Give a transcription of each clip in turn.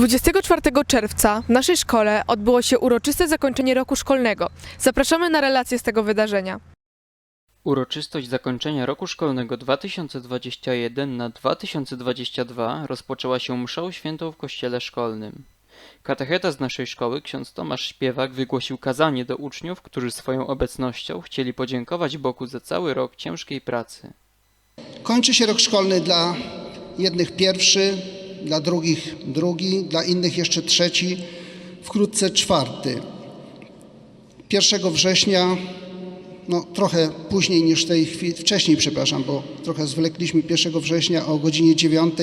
24 czerwca w naszej szkole odbyło się uroczyste zakończenie roku szkolnego. Zapraszamy na relację z tego wydarzenia. Uroczystość zakończenia roku szkolnego 2021 na 2022 rozpoczęła się mszą świętą w kościele szkolnym. Katecheta z naszej szkoły, ksiądz Tomasz Śpiewak, wygłosił kazanie do uczniów, którzy swoją obecnością chcieli podziękować Bogu za cały rok ciężkiej pracy. Kończy się rok szkolny dla jednych pierwszy, dla drugich drugi, dla innych jeszcze trzeci, wkrótce czwarty. 1 września, no trochę później niż tej chwili, wcześniej przepraszam, bo trochę zwlekliśmy 1 września o godzinie 9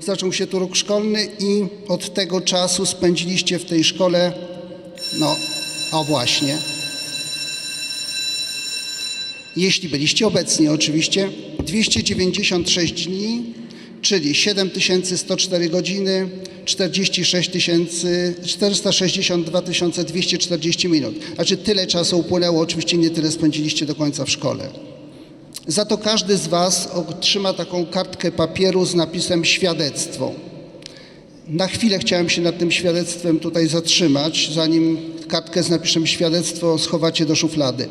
zaczął się tu rok szkolny i od tego czasu spędziliście w tej szkole, no, a właśnie, jeśli byliście obecni oczywiście, 296 dni, czyli 7104 godziny, 46 tysięcy, 462 240 minut. Znaczy tyle czasu upłynęło, oczywiście nie tyle spędziliście do końca w szkole. Za to każdy z Was otrzyma taką kartkę papieru z napisem świadectwo. Na chwilę chciałem się nad tym świadectwem tutaj zatrzymać, zanim kartkę z napisem świadectwo schowacie do szuflady.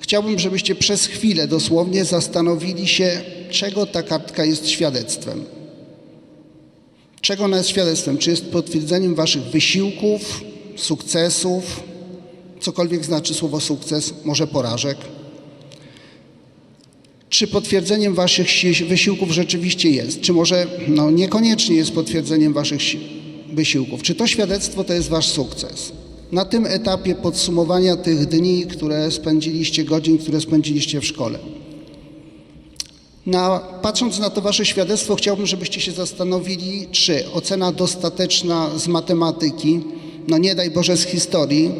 Chciałbym, żebyście przez chwilę dosłownie zastanowili się, czego ta kartka jest świadectwem. Czego ona jest świadectwem? Czy jest potwierdzeniem waszych wysiłków, sukcesów, cokolwiek znaczy słowo sukces, może porażek? Czy potwierdzeniem waszych si- wysiłków rzeczywiście jest? Czy może no, niekoniecznie jest potwierdzeniem waszych si- wysiłków? Czy to świadectwo to jest wasz sukces? Na tym etapie podsumowania tych dni, które spędziliście, godzin, które spędziliście w szkole. Na, patrząc na to wasze świadectwo, chciałbym, żebyście się zastanowili, czy ocena dostateczna z matematyki, no nie daj Boże z historii,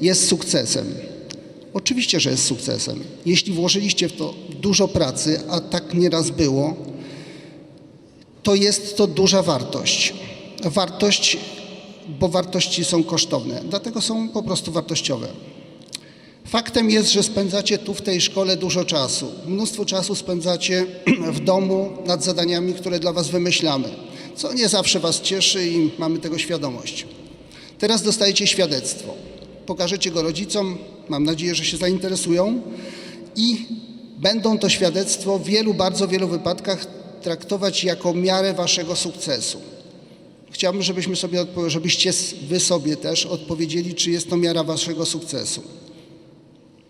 jest sukcesem. Oczywiście, że jest sukcesem. Jeśli włożyliście w to dużo pracy, a tak nieraz było, to jest to duża wartość. Wartość, bo wartości są kosztowne, dlatego są po prostu wartościowe. Faktem jest, że spędzacie tu w tej szkole dużo czasu. Mnóstwo czasu spędzacie w domu nad zadaniami, które dla Was wymyślamy, co nie zawsze Was cieszy i mamy tego świadomość. Teraz dostajecie świadectwo. Pokażecie go rodzicom, mam nadzieję, że się zainteresują i będą to świadectwo w wielu, bardzo wielu wypadkach traktować jako miarę Waszego sukcesu. Chciałbym, żebyśmy sobie, żebyście Wy sobie też odpowiedzieli, czy jest to miara Waszego sukcesu.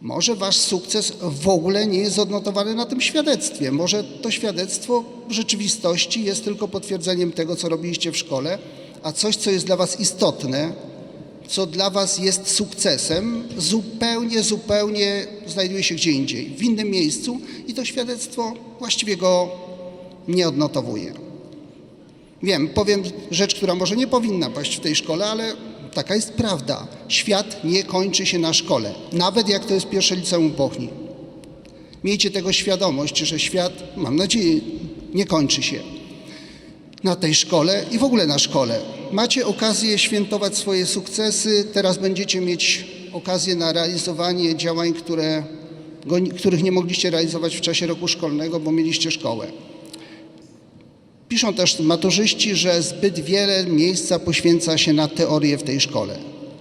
Może wasz sukces w ogóle nie jest odnotowany na tym świadectwie. Może to świadectwo w rzeczywistości jest tylko potwierdzeniem tego, co robiliście w szkole, a coś, co jest dla was istotne, co dla was jest sukcesem, zupełnie, zupełnie znajduje się gdzie indziej, w innym miejscu i to świadectwo właściwie go nie odnotowuje. Wiem, powiem rzecz, która może nie powinna paść w tej szkole, ale taka jest prawda. Świat nie kończy się na szkole, nawet jak to jest pierwsze liceum Bochni. Miejcie tego świadomość, że świat, mam nadzieję, nie kończy się na tej szkole i w ogóle na szkole. Macie okazję świętować swoje sukcesy, teraz będziecie mieć okazję na realizowanie działań, które, których nie mogliście realizować w czasie roku szkolnego, bo mieliście szkołę. Piszą też maturzyści, że zbyt wiele miejsca poświęca się na teorię w tej szkole.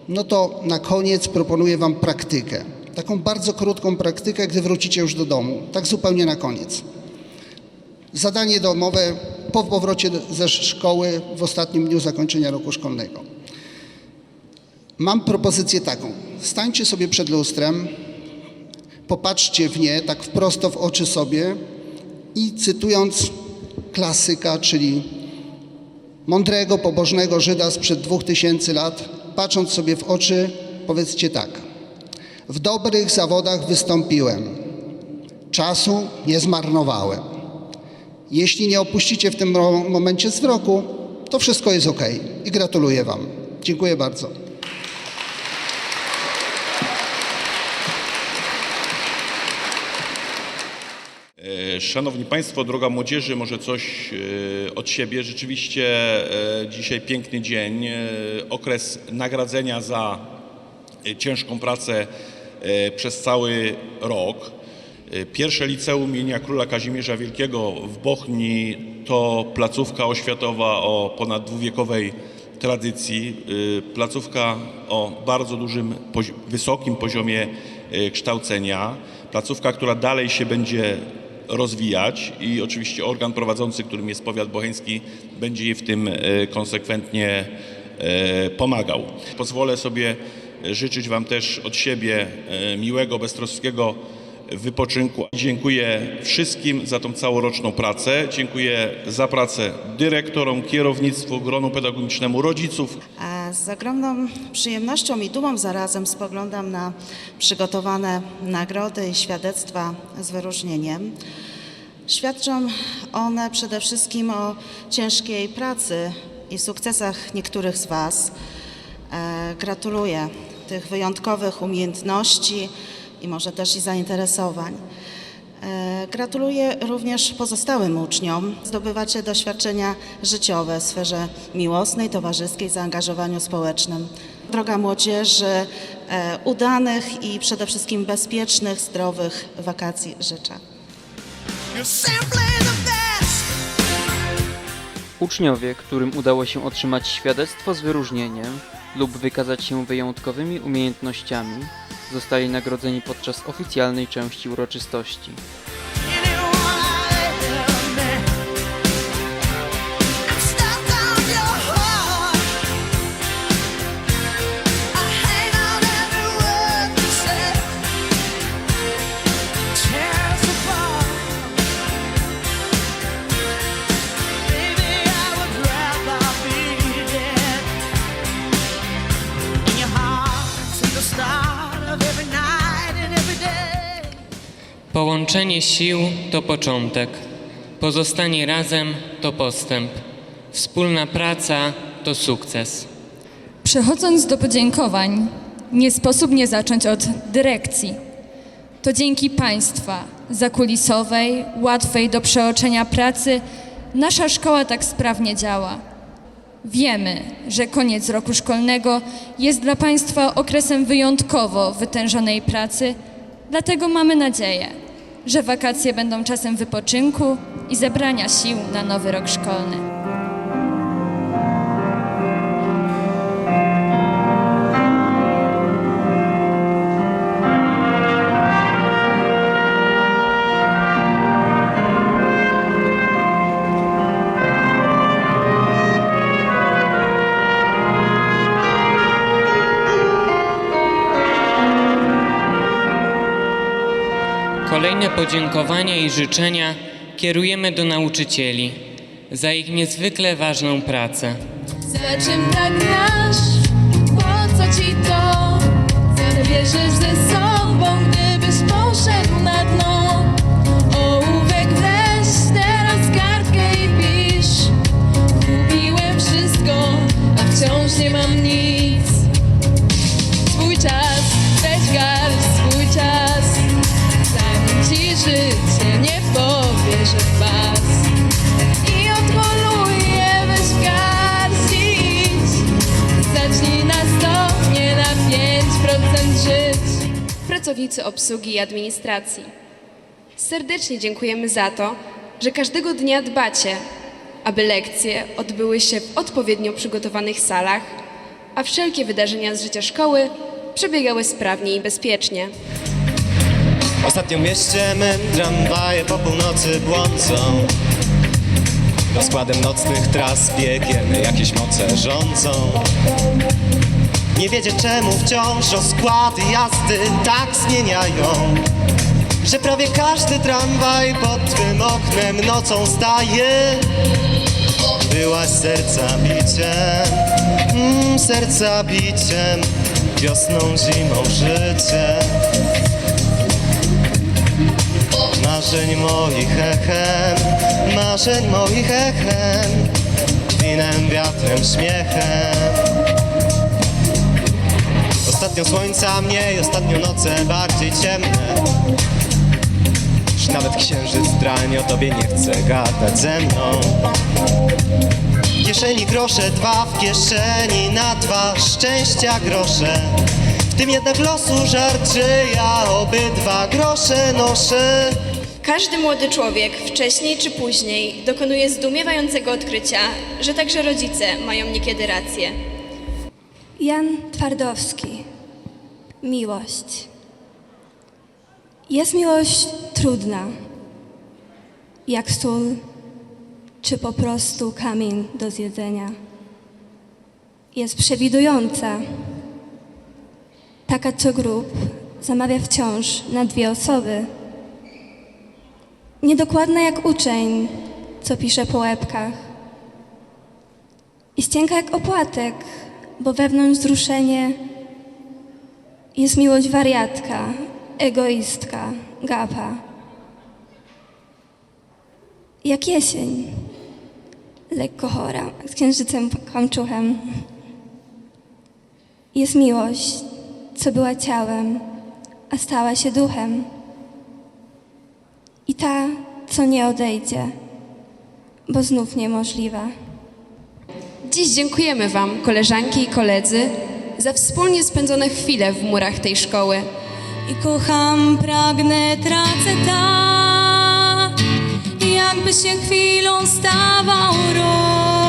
No to na koniec proponuję Wam praktykę. Taką bardzo krótką praktykę, gdy wrócicie już do domu. Tak zupełnie na koniec. Zadanie domowe po powrocie ze szkoły w ostatnim dniu zakończenia roku szkolnego. Mam propozycję taką. Stańcie sobie przed lustrem, popatrzcie w nie, tak wprost w oczy sobie i cytując klasyka, czyli mądrego, pobożnego Żyda sprzed dwóch tysięcy lat, patrząc sobie w oczy, powiedzcie tak. W dobrych zawodach wystąpiłem, czasu nie zmarnowałem. Jeśli nie opuścicie w tym mo- momencie wzroku, to wszystko jest ok i gratuluję Wam. Dziękuję bardzo. Szanowni Państwo, droga młodzieży, może coś e, od siebie. Rzeczywiście e, dzisiaj piękny dzień, e, okres nagradzenia za e, ciężką pracę e, przez cały rok. Pierwsze liceum imienia króla Kazimierza Wielkiego w Bochni to placówka oświatowa o ponad dwuwiekowej tradycji, placówka o bardzo dużym, wysokim poziomie kształcenia, placówka, która dalej się będzie rozwijać i oczywiście organ prowadzący, którym jest powiat bocheński, będzie jej w tym y, konsekwentnie y, pomagał. Pozwolę sobie życzyć Wam też od siebie miłego, beztroskiego wypoczynku. Dziękuję wszystkim za tą całoroczną pracę. Dziękuję za pracę dyrektorom, kierownictwu, gronu pedagogicznemu, rodziców, Z ogromną przyjemnością i dumą zarazem spoglądam na przygotowane nagrody i świadectwa z wyróżnieniem. Świadczą one przede wszystkim o ciężkiej pracy i sukcesach niektórych z Was. E, Gratuluję tych wyjątkowych umiejętności i może też i zainteresowań. E, Gratuluję również pozostałym uczniom. Zdobywacie doświadczenia życiowe w sferze miłosnej, towarzyskiej, zaangażowaniu społecznym. Droga młodzieży, e, udanych i przede wszystkim bezpiecznych, zdrowych wakacji życzę. Uczniowie, którym udało się otrzymać świadectwo z wyróżnieniem lub wykazać się wyjątkowymi umiejętnościami, zostali nagrodzeni podczas oficjalnej części uroczystości. Połączenie sił to początek. Pozostanie razem to postęp. Wspólna praca to sukces. Przechodząc do podziękowań, nie sposób nie zacząć od dyrekcji. To dzięki Państwa zakulisowej, łatwej do przeoczenia pracy nasza szkoła tak sprawnie działa. Wiemy, że koniec roku szkolnego jest dla Państwa okresem wyjątkowo wytężonej pracy, dlatego mamy nadzieję, że wakacje będą czasem wypoczynku i zebrania sił na nowy rok szkolny. Kolejne podziękowania i życzenia kierujemy do nauczycieli za ich niezwykle ważną pracę. Za czym tak grasz? Po co ci to? Zabierzesz ze sobą, gdybyś poszedł na dno. Pracownicy obsługi i administracji. Serdecznie dziękujemy za to, że każdego dnia dbacie, aby lekcje odbyły się w odpowiednio przygotowanych salach, a wszelkie wydarzenia z życia szkoły przebiegały sprawnie i bezpiecznie. Ostatnio mieście mym tramwaje po północy błądzą Rozkładem nocnych tras biegiem jakieś moce rządzą Nie wiedzieć czemu wciąż rozkłady jazdy tak zmieniają? Że prawie każdy tramwaj pod twym oknem nocą staje. Byłaś serca biciem, mm, serca biciem Wiosną, zimą, życiem. Marzeń moich echem, marzeń moich echem Winem, wiatrem, śmiechem Ostatnio słońca mniej, ostatnio noce bardziej ciemne Już nawet księżyc stralnie o tobie nie chce gadać ze mną W kieszeni grosze, dwa w kieszeni, na dwa szczęścia grosze. W tym jednak losu żart, że ja obydwa grosze noszę. Każdy młody człowiek, wcześniej czy później, dokonuje zdumiewającego odkrycia, że także rodzice mają niekiedy rację. Jan Twardowski. Miłość. Jest miłość trudna, jak sól, czy po prostu kamień do zjedzenia. Jest przewidująca, taka co grób zamawia wciąż na dwie osoby. Niedokładna jak uczeń, co pisze po łebkach. I ścienka jak opłatek, bo wewnątrz wzruszenie jest miłość wariatka, egoistka, gapa. Jak jesień, lekko chora, z księżycem kłamczuchem. Jest miłość, co była ciałem, a stała się duchem. I ta, co nie odejdzie, bo znów niemożliwa. Dziś dziękujemy Wam, koleżanki i koledzy, za wspólnie spędzone chwile w murach tej szkoły. I kocham, pragnę, tracę tak, jakby się chwilą stawał rok.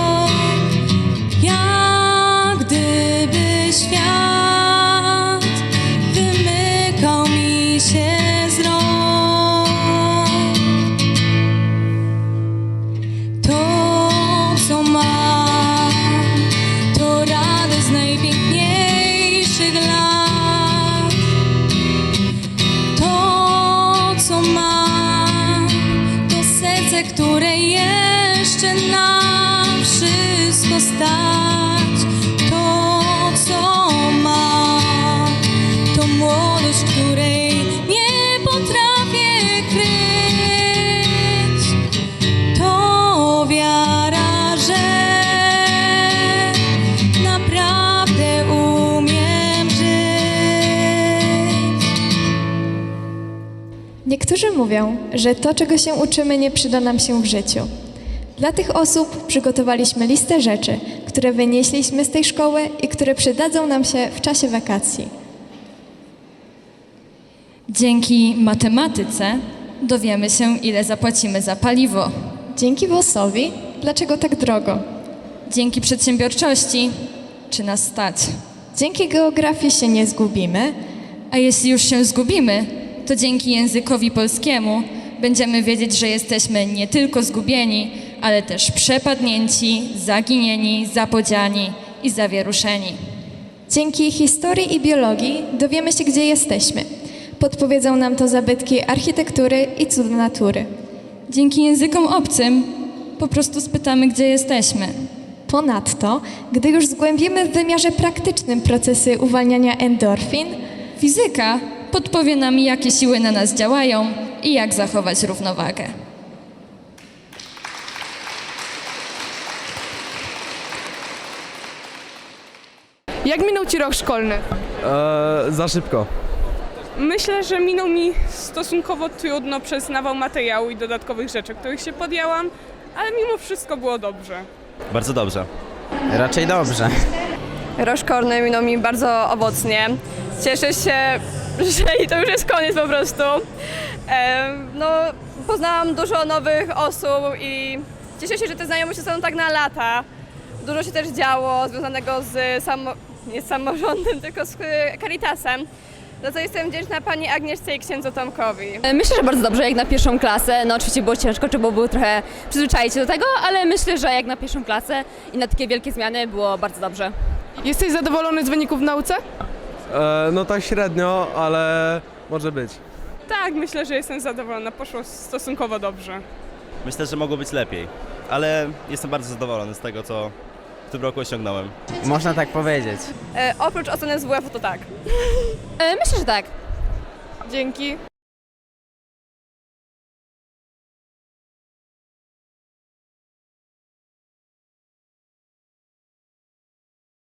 Niektórzy mówią, że to, czego się uczymy, nie przyda nam się w życiu. Dla tych osób przygotowaliśmy listę rzeczy, które wynieśliśmy z tej szkoły i które przydadzą nam się w czasie wakacji. Dzięki matematyce dowiemy się, ile zapłacimy za paliwo. Dzięki WOS-owi, dlaczego tak drogo? Dzięki przedsiębiorczości, czy nas stać. Dzięki geografii się nie zgubimy, A jeśli już się zgubimy, to dzięki językowi polskiemu będziemy wiedzieć, że jesteśmy nie tylko zgubieni, ale też przepadnięci, zaginieni, zapodziani i zawieruszeni. dzięki historii i biologii dowiemy się, gdzie jesteśmy. Podpowiedzą nam to zabytki architektury i cud natury. Dzięki językom obcym po prostu spytamy, gdzie jesteśmy. Ponadto, gdy już zgłębimy w wymiarze praktycznym procesy uwalniania endorfin, Fizyka podpowie nam, jakie siły na nas działają i jak zachować równowagę. Jak minął Ci rok szkolny? Eee, za szybko. Myślę, że minął mi stosunkowo trudno przez nawał materiału i dodatkowych rzeczy, których się podjęłam, ale mimo wszystko było dobrze. Bardzo dobrze. Raczej dobrze. Rok szkolny minął mi bardzo owocnie. Cieszę się, że to już jest koniec po prostu. No, poznałam dużo nowych osób i cieszę się, że te znajomości są tak na lata. Dużo się też działo związanego z samo, nie z samorządem, tylko z e, Caritasem. Za co jestem wdzięczna pani Agnieszce i księdzu Tomkowi. Myślę, że bardzo dobrze, jak na pierwszą klasę. No oczywiście było ciężko, trzeba było trochę przyzwyczaić się do tego, ale myślę, że jak na pierwszą klasę i na takie wielkie zmiany było bardzo dobrze. Jesteś zadowolony z wyników w nauce? Eee, no tak średnio, ale może być. Tak, myślę, że jestem zadowolona. Poszło stosunkowo dobrze. Myślę, że mogło być lepiej, ale jestem bardzo zadowolony z tego, co w tym roku osiągnąłem. Można tak powiedzieć. oprócz oceny z WF-u to tak. E, myślę, że tak. Dzięki.